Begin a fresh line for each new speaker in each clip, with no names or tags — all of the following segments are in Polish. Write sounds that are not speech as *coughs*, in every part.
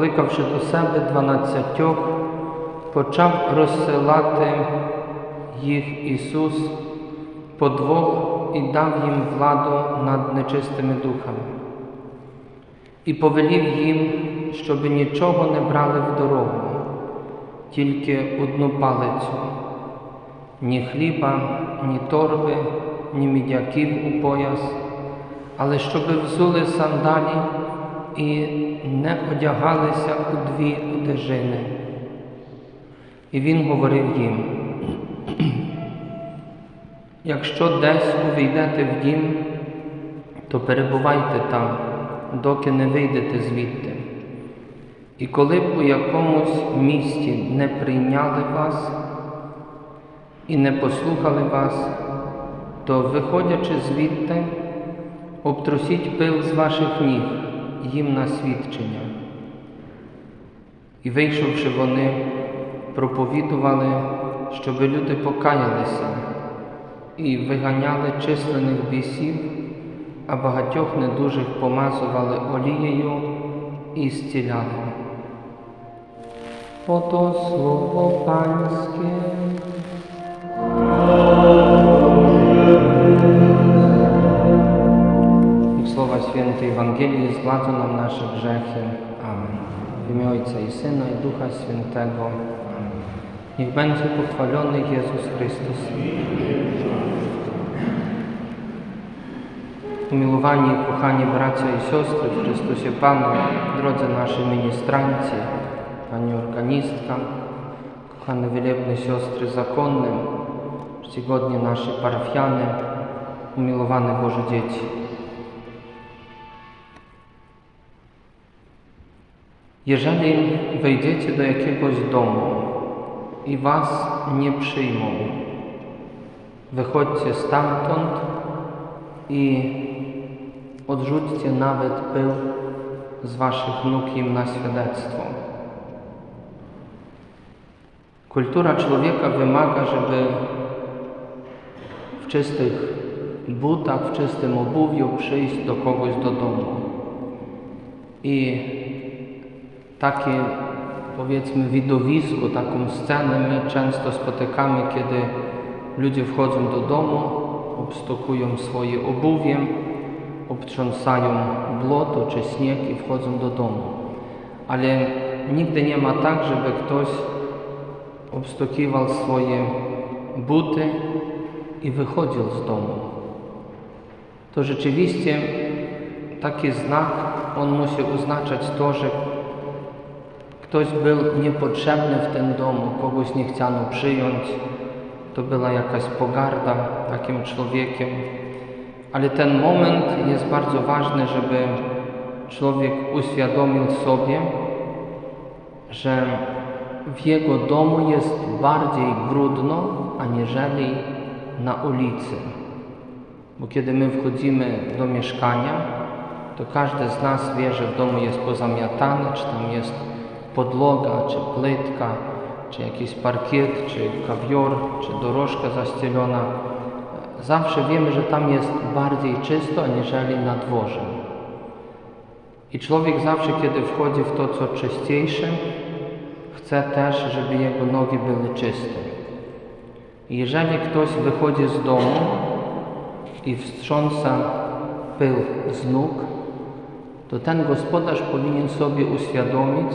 покликавши до себе дванадцятьох, почав розсилати їх Ісус по двох і дав їм владу над нечистими духами. І повелів їм, щоби нічого не брали в дорогу, тільки одну палицю, ні хліба, ні торби, ні мідяків у пояс, але щоби взули сандалі і не одягалися у дві одежини. І він говорив їм, якщо десь увійдете в дім, то перебувайте там, доки не вийдете звідти. І коли б у якомусь місті не прийняли вас і не послухали вас, то, виходячи звідти, обтрусіть пил з ваших ніг їм на свідчення. І вийшовши вони, проповідували, щоби люди покаялися і виганяли численних бісів, а багатьох недужих помазували олією і зціляли. Ото слово панське. Świętej Ewangelii zgładzą nam nasze grzechy. Amen. W imię Ojca i Syna i Ducha Świętego. Amen. Niech będzie pochwalony Jezus Chrystus. Umiłowani, kochani bracia i siostry w Chrystusie Panu, drodzy nasi ministranci, Pani organistka, kochane wielebne siostry zakonne, czcigodnie nasze parafiany, umiłowane Boże dzieci. Jeżeli wejdziecie do jakiegoś domu i was nie przyjmą, wychodźcie stamtąd i odrzućcie nawet pył z waszych nóg im na świadectwo. Kultura człowieka wymaga, żeby w czystych butach, w czystym obuwiu przyjść do kogoś do domu. I takie powiedzmy widowisko, taką scenę my często spotykamy, kiedy ludzie wchodzą do domu, obstokują swoje obuwiem, obtrząsają błoto czy śnieg i wchodzą do domu. Ale nigdy nie ma tak, żeby ktoś obstokiwał swoje buty i wychodził z domu. To rzeczywiście taki znak, on musi oznaczać to, że ktoś był niepotrzebny w tym domu, kogoś nie chciano przyjąć, to była jakaś pogarda takim człowiekiem. Ale ten moment jest bardzo ważny, żeby człowiek uświadomił sobie, że w jego domu jest bardziej brudno, aniżeli na ulicy. Bo kiedy my wchodzimy do mieszkania, to każdy z nas wie, że w domu jest pozamiatane, czy tam jest podłoga, czy płytka, czy jakiś parkiet, czy kawior, czy dorożka zaścielona. Zawsze wiemy, że tam jest bardziej czysto, aniżeli na dworze. I człowiek zawsze, kiedy wchodzi w to, co czyściejsze, chce też, żeby jego nogi były czyste. Jeżeli ktoś wychodzi z domu i wstrząsa pył z nóg, to ten gospodarz powinien sobie uświadomić,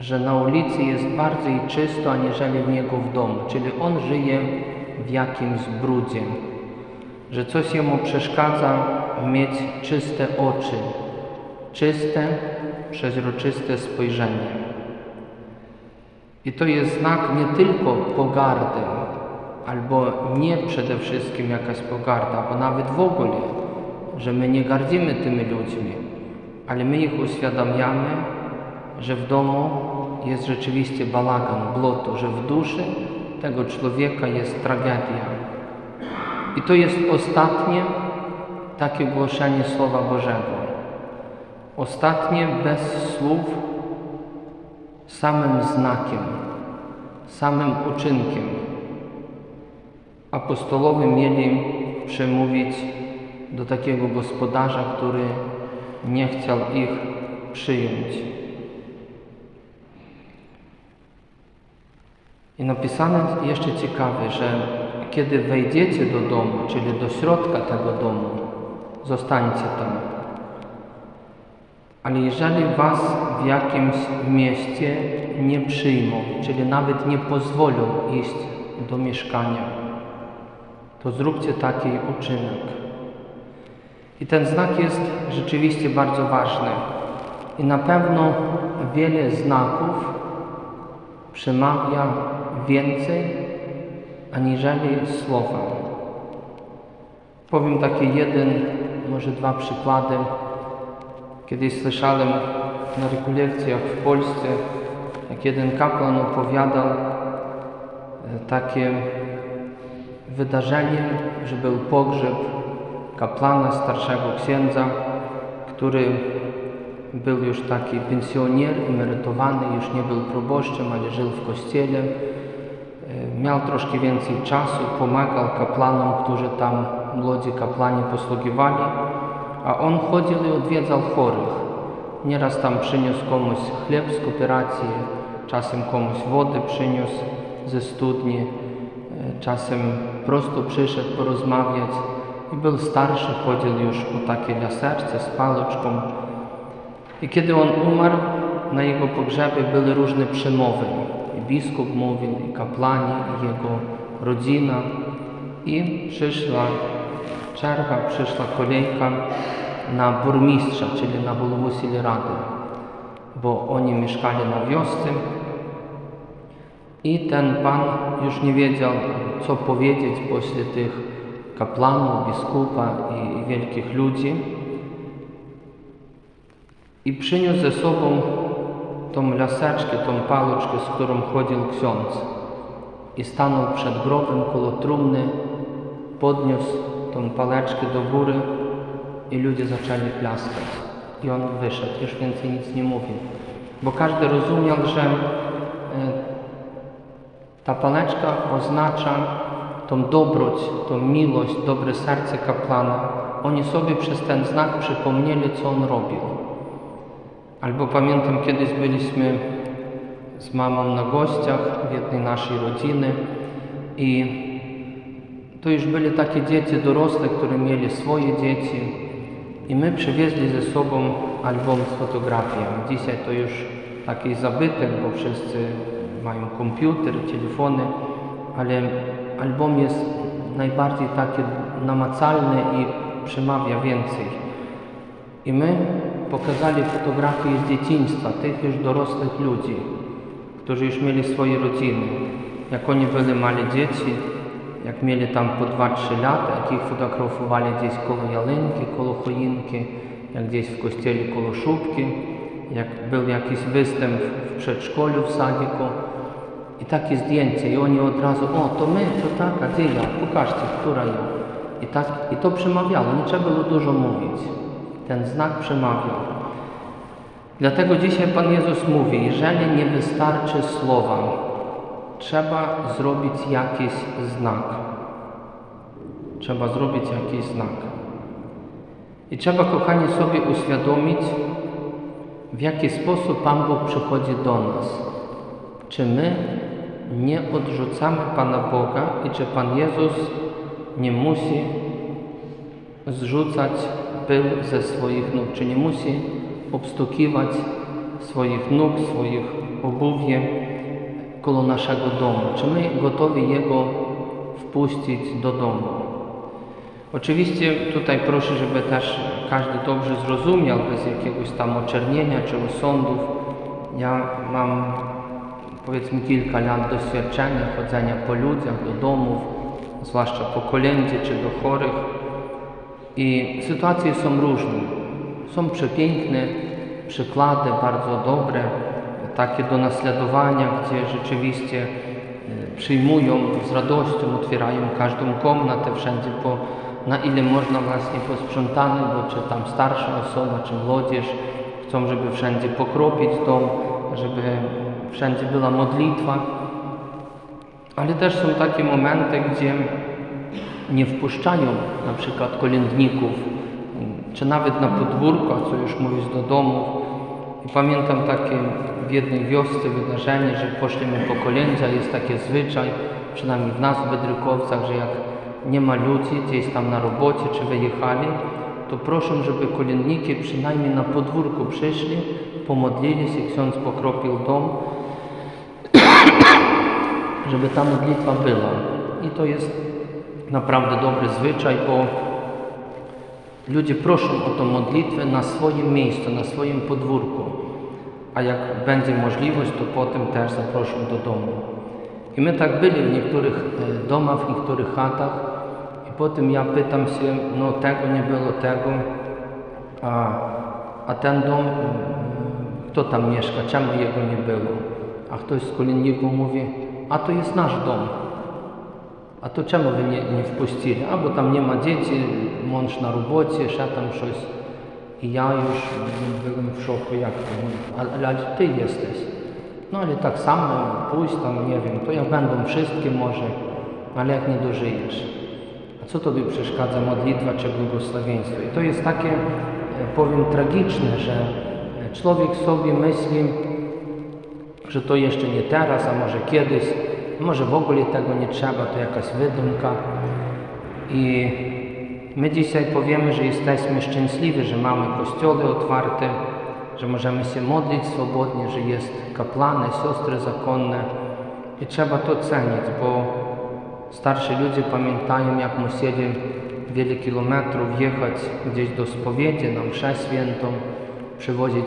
że na ulicy jest bardziej czysto, aniżeli w niego w domu. Czyli on żyje w jakimś brudzie, że coś jemu przeszkadza mieć czyste oczy, czyste, przeźroczyste spojrzenie. I to jest znak nie tylko pogardy, albo nie przede wszystkim jakaś pogarda, bo nawet w ogóle, że my nie gardzimy tymi ludźmi, ale my ich uświadamiamy, że w domu jest rzeczywiście bałagan, błoto, że w duszy tego człowieka jest tragedia. I to jest ostatnie takie głoszenie Słowa Bożego. Ostatnie bez słów, samym znakiem. samym uczynkiem. Apostołowie mieli przemówić do takiego gospodarza, który nie chciał ich przyjąć. I napisane jeszcze ciekawe, że kiedy wejdziecie do domu, czyli do środka tego domu, zostańcie tam. Ale jeżeli was w jakimś mieście nie przyjmą, czyli nawet nie pozwolą iść do mieszkania, to zróbcie taki uczynek. I ten znak jest rzeczywiście bardzo ważny. I na pewno wiele znaków przemawia więcej aniżeli słowa. Powiem taki jeden, może dwa przykłady. Kiedyś słyszałem na rekolekcjach w Polsce, jak jeden kapłan opowiadał e, takie wydarzenie, że był pogrzeb kaplana, starszego księdza, który był już taki pensjoner, emerytowany, już nie był proboszczem, ale żył w kościele. E, Miał troszkę więcej czasu, pomagał kaplanom, którzy tam młodzi kaplani posługiwali, a on chodził i odwiedzał chorych. Nieraz tam przyniósł komuś chleb z kooperacji, czasem komuś wodę przyniósł ze studni, e, czasem prosto przyszedł porozmawiać. I był starszy, chodził już po takiej laseczce z paloczką. I kiedy on umarł, na jego pogrzebie były różne przemowy. Biskup mówił, i kaplani, i jego rodzina. I przyszła czerga, przyszła kolejka na burmistrza, czyli na głowę Sielerady, bo oni mieszkali na wiosce. I ten pan już nie wiedział, co powiedzieć pośle tych kapłanów, biskupa i wielkich ludzi. I przyniósł ze sobą tą laseczkę, tą paluczkę, z którą chodził ksiądz. I stanął przed grobem koło trumny, podniósł tą paleczkę do góry i ludzie zaczęli klaskać. I on wyszedł, już więcej nic nie mówił. Bo każdy rozumiał, że e, ta paleczka oznacza tą dobroć, tą miłość, dobre serce kaplana. Oni sobie przez ten znak przypomnieli, co on robił. Albo pamiętam, kiedyś byliśmy z mamą na gościach w jednej naszej rodziny i to już byli takie dzieci dorosłe, które mieli swoje dzieci i my przywieźli ze sobą album z fotografiami. Dzisiaj to już taki zabytek, bo wszyscy mają komputer, telefony, ale album jest najbardziej taki namacalny i przemawia więcej. I my pokazali fotografie z dzieciństwa tych już dorosłych ludzi, którzy już mieli swoje rodziny, jak oni byli mali dzieci, jak mieli tam po 2-3 lata, jak ich fotografowali gdzieś koło jalinki, koło choinki, jak gdzieś w kościele koło szubki, jak był jakiś występ w przedszkolu, w sadziku. I takie zdjęcie, i oni od razu, o to my, to tak, a gdzie ja, pokażcie, która ja. I, tak, I to przemawiało, nie trzeba było dużo mówić. Ten znak przemawiał. Dlatego dzisiaj Pan Jezus mówi, jeżeli nie wystarczy słowa, trzeba zrobić jakiś znak. Trzeba zrobić jakiś znak. I trzeba, kochani, sobie uświadomić, w jaki sposób Pan Bóg przychodzi do nas. Czy my nie odrzucamy Pana Boga i czy Pan Jezus nie musi zrzucać pył ze swoich nóg, czy nie musi obstukiwać swoich nóg, swoich obuwie koło naszego domu. Czy my gotowi Jego wpuścić do domu? Oczywiście tutaj proszę, żeby też każdy dobrze zrozumiał, bez jakiegoś tam oczernienia czy osądów. Ja mam powiedzmy kilka lat doświadczenia chodzenia po ludziach, do domów, zwłaszcza po kolędzie czy do chorych. I sytuacje są różne. Są przepiękne przykłady, bardzo dobre, takie do naśladowania, gdzie rzeczywiście e, przyjmują z radością, otwierają każdą komnatę, wszędzie po, na ile można właśnie posprzątane, bo czy tam starsza osoba, czy młodzież chcą, żeby wszędzie pokropić dom, żeby wszędzie była modlitwa. Ale też są takie momenty, gdzie nie wpuszczają na przykład kolędników, czy nawet na podwórko, co już mówić do domu. I pamiętam takie w jednej wiosce wydarzenie, że poszliśmy po kolędzie, jest taki zwyczaj, przynajmniej w nas w Bedrykowcach, że jak nie ma ludzi gdzieś tam na robocie czy wyjechali, to proszę, żeby kolędniki przynajmniej na podwórku przyszli, pomodlili się, ksiądz pokropił dom, *coughs* żeby ta modlitwa była. I to jest naprawdę dobry zwyczaj, bo ludzie proszą o tą modlitwę na swoim miejscu, na swoim podwórku. A jak będzie możliwość, to potem też zaproszą do domu. I my tak byli w niektórych e, domach, w niektórych chatach i potem ja pytam się, no tego nie było, tego, a, a ten dom, mm, kto tam mieszka, czemu jego nie było? A ktoś z kolędników mówi, a to jest nasz dom. A to czemu wy nie, nie wpuścili? A bo tam nie ma dzieci, mąż na robocie, ще tam coś. I ja już byłem w szoku, jak to ale, ale ty jesteś. No ale tak samo pójść tam, nie wiem, to jak będą wszystkie może, ale jak nie dożyjesz. A co tobie przeszkadza modlitwa czy błogosławieństwo? I to jest takie, e, powiem, tragiczne, że człowiek sobie myśli, że to jeszcze nie teraz, a może kiedyś, może w ogóle tego nie trzeba, to jakaś wydumka. I my dzisiaj powiemy, że jesteśmy szczęśliwi, że mamy kościoły otwarte, że możemy się modlić swobodnie, że jest kapłany, siostry zakonne. I trzeba to cenić, bo starsi ludzie pamiętają, jak musieli wiele kilometrów jechać gdzieś do spowiedzi, na mszę świętą, przywozić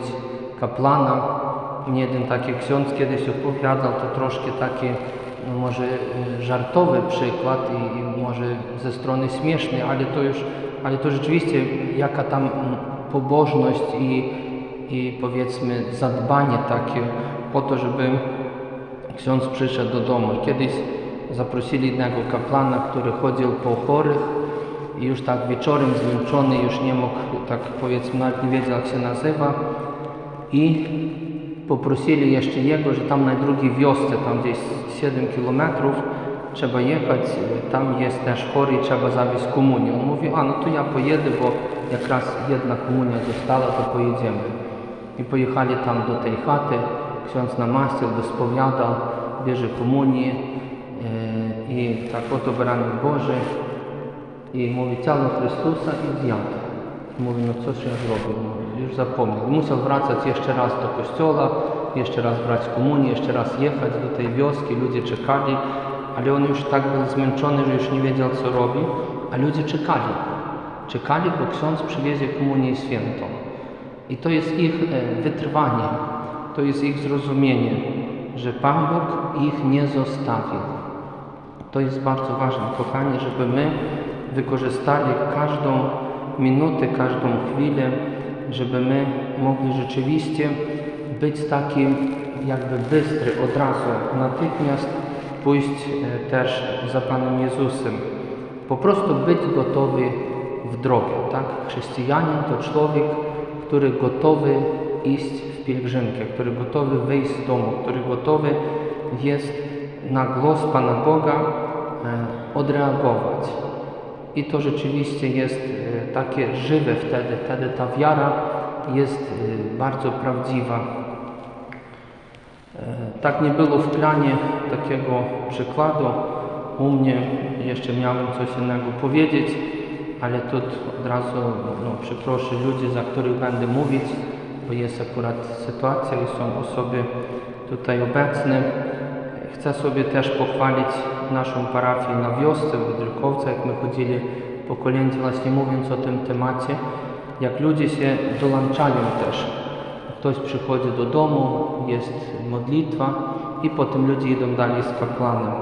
kapłana. Mnie jeden taki ksiądz kiedyś opowiadał, to troszkę taki no może y, żartowy przykład i, i może ze strony śmieszny, ale to już, ale to rzeczywiście jaka tam mm, pobożność i, i powiedzmy zadbanie takie o to, żeby ksiądz przyszedł do domu. Kiedyś zaprosili jednego kapłana, który chodził po chorych i już tak wieczorem zmęczony, już nie mógł, tak powiedzmy, nawet nie wiedział jak się nazywa i poprosili jeszcze jego, że tam na drugiej wiosce, tam gdzieś 7 kilometrów trzeba jechać, tam jest też chory trzeba zawieźć komunię. On mówi, a no to ja pojedę, bo jak raz jedna komunia została, to pojedziemy. I pojechali tam do tej chaty, ksiądz namaścił, wyspowiadał, bierze komunię e, i tak oto baranek Boży i mówi ciało Chrystusa i zjadł. Mówi, no cóż ja zrobił, już zapomniał. Musiał wracać jeszcze raz do kościoła, jeszcze raz brać komunię, jeszcze raz jechać do tej wioski, ludzie czekali, ale on już tak był zmęczony, że już nie wiedział co robi, a ludzie czekali. Czekali, bo ksiądz przywiezie komunię świętą. I to jest ich e, wytrwanie, to jest ich zrozumienie, że Pan Bóg ich nie zostawił. To jest bardzo ważne, kochani, żeby my wykorzystali każdą minutę, każdą chwilę, żeby my mogli rzeczywiście być takim jakby bystry od razu, natychmiast pójść e, też za Panem Jezusem. Po prostu być gotowy w drogę, tak? Chrześcijanin to człowiek, który gotowy iść w pielgrzymkę, który gotowy wyjść z domu, który gotowy jest na głos Pana Boga e, odreagować. I to rzeczywiście jest e, takie żywe wtedy, wtedy ta wiara jest e, bardzo prawdziwa. E, Tak nie było w planie takiego przykładu. U mnie jeszcze miałem coś innego powiedzieć, ale tu od razu no, przeproszę ludzi, za których będę mówić, bo jest akurat sytuacja i są osoby tutaj obecne. Chcę sobie też pochwalić naszą parafię na wiosce w Wydrykowcach, jak my chodzili po kolędzie właśnie mówiąc o tym temacie, jak ludzie się dołączają też. Ktoś przychodzi do domu, jest modlitwa i potem ludzie idą dalej z kapłanem.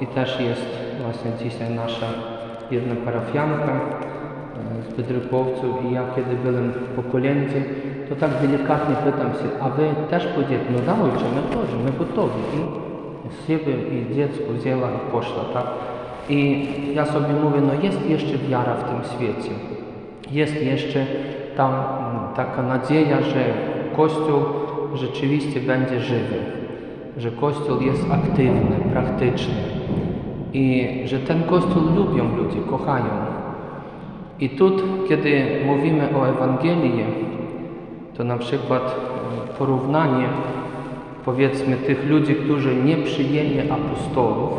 I też jest właśnie dzisiaj nasza jedna parafianka e, z Wydrykowców i ja kiedy byłem po kolędzie, to tak delikatnie pytam się, a wy też pójdziecie? No da ojcze, my też, my gotowi. Z siebie i dziecko wzięła i poszła, tak? I ja sobie mówię, no jest jeszcze wiara w tym świecie. Jest jeszcze tam mm, taka nadzieja, że Kościół rzeczywiście będzie żywy, że Kościół jest aktywny, praktyczny, I że ten Kościół lubią ludzie, kochają. I tu, kiedy mówimy o Ewangelii, to na przykład e, porównanie powiedzmy tych ludzi, którzy nie przyjęli apostołów,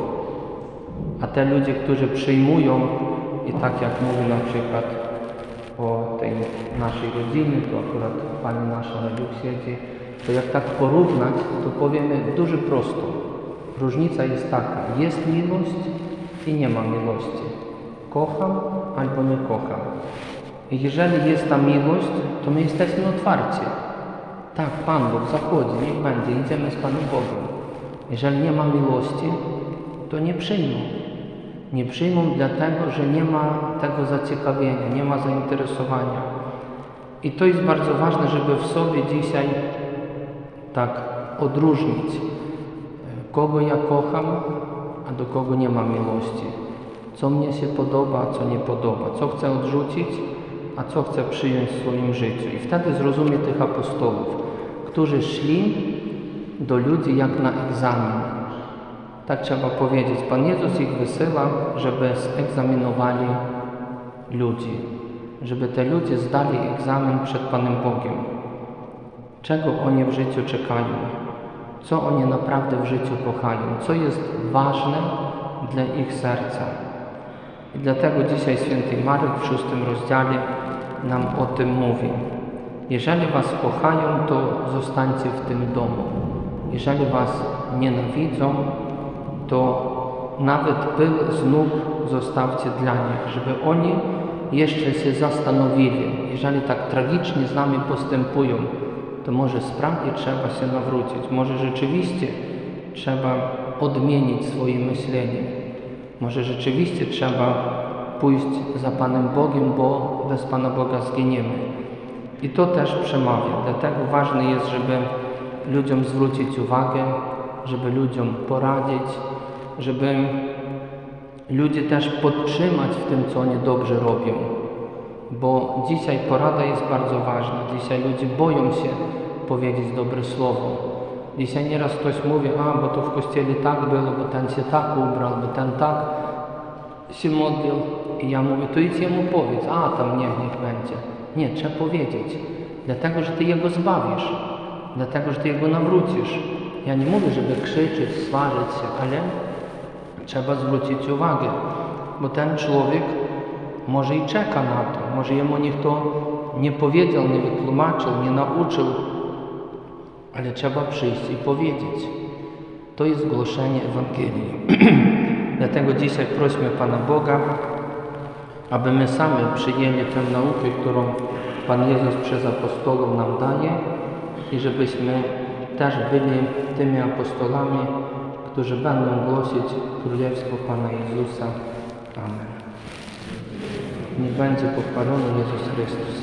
a te ludzie, którzy przyjmują i tak jak mówi na przykład o tej naszej rodzinie, to akurat Pani nasza Radiuk siedzi, to jak tak porównać, to powiemy dużo prosto. Różnica jest taka, jest miłość i nie ma miłości. Kocham albo nie kocham. I jeżeli jest ta miłość, to my jesteśmy otwarci. Tak, Pan Bóg zachodzi, niech będzie, idziemy z Panem Bogiem. Jeżeli nie ma miłości, to nie przyjmą. Nie przyjmą dlatego, że nie ma tego zaciekawienia, nie ma zainteresowania. I to jest bardzo ważne, żeby w sobie dzisiaj tak odróżnić, kogo ja kocham, a do kogo nie ma miłości. Co mnie się podoba, co nie podoba, co chcę odrzucić, a co chcę przyjąć w swoim życiu. I wtedy zrozumie tych apostołów, którzy szli do ludzi jak na egzamin. Tak trzeba powiedzieć. Pan Jezus ich wysyła, żeby zegzaminowali ludzi, żeby te ludzie zdali egzamin przed Panem Bogiem. Czego oni w życiu czekają? Co oni naprawdę w życiu kochają? Co jest ważne dla ich serca? I dlatego dzisiaj święty Marek w szóstym rozdziale nam o tym mówi. Jeżeli was kochają, to zostańcie w tym domu. Jeżeli was nienawidzą, to nawet pył z nóg zostawcie dla nich, żeby oni jeszcze się zastanowili. Jeżeli tak tragicznie z nami postępują, to może sprawnie trzeba się nawrócić. Może rzeczywiście trzeba odmienić swoje myślenie. Może rzeczywiście trzeba pójść za Panem Bogiem, bo bez Pana Boga zginiemy. I to też przemawia. Dlatego ważne jest, żeby ludziom zwrócić uwagę, żeby ludziom poradzić, żeby ludzi też podtrzymać w tym, co oni dobrze robią. Bo dzisiaj porada jest bardzo ważna. Dzisiaj ludzie boją się powiedzieć dobre słowo. Dzisiaj nieraz ktoś mówi, a bo to w kościele tak było, bo ten się tak ubrał, bo ten tak się modlił. I ja mówię, to idź jemu powiedz, a tam niech, niech będzie. Nie, trzeba powiedzieć. Dlatego, że Ty Jego zbawisz. Dlatego, że Ty Jego nawrócisz. Ja nie mówię, żeby krzyczeć, swarzyć się, ale trzeba zwrócić uwagę, bo ten człowiek może i czeka na to, może jemu nikt to nie powiedział, nie wytłumaczył, nie nauczył, ale trzeba przyjść i powiedzieć. To jest głoszenie Ewangelii. *clears throat* Dlatego dzisiaj prośmy Pana Boga, aby my sami przyjęli tę naukę, którą Pan Jezus przez apostołów nam daje i żebyśmy też byli tymi apostolami, którzy będą głosić Królestwo Pana Jezusa. Amen. Niech będzie pochwalony Jezus Chrystus.